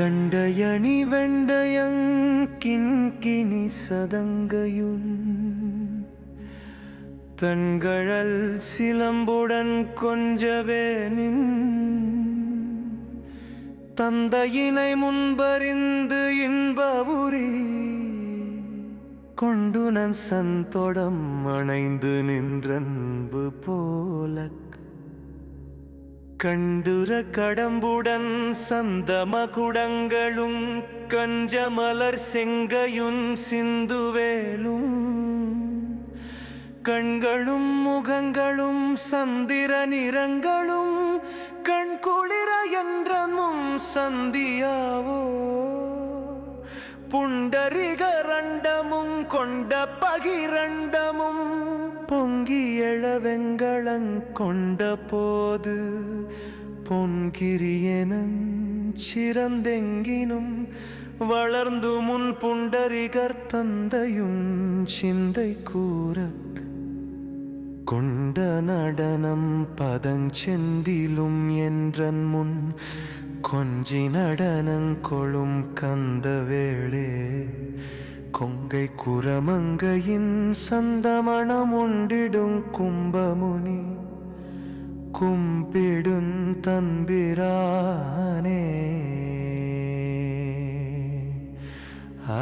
തണ്ടയണി വെണ്ടയം കിൻകിണി സദങ്കയും തൻകഴൽ சிலம்புடன் கொஞ்சவே நின் தந்தையினை முன்பறிந்து இன்பவுரி கொண்டுனன் சந்தோடம் அணைந்து நின்றன்பு போல கண்டுர கடம்புடன் சந்தம குடங்களும் கஞ்சமலர் செங்கையும் சிந்துவேலும். கண்களும் முகங்களும் சந்திர நிறங்களும் குளிர என்றமும் சந்தியாவோ? புண்டரிகரண்டமும் கொண்ட பகிரண்டமும் பொங்கி எழவெங்களங் கொண்ட போது பொன்கிரியனன் சிறந்தெங்கினும் வளர்ந்து முன் புண்டரிகர் தந்தையும் சிந்தை கூறக்கு കൊണ്ട നടനം പതഞ്ചെന്തിലും എൻ മുൻ കൊഞ്ചി നടനം കൊളും കന്തവേളേ കൊങ്കൈ കുരമങ്കയിൻ സന്തമണമുണ്ടിടും കുംഭമുനി കുമ്പിടും തൻപിരാനേ ആ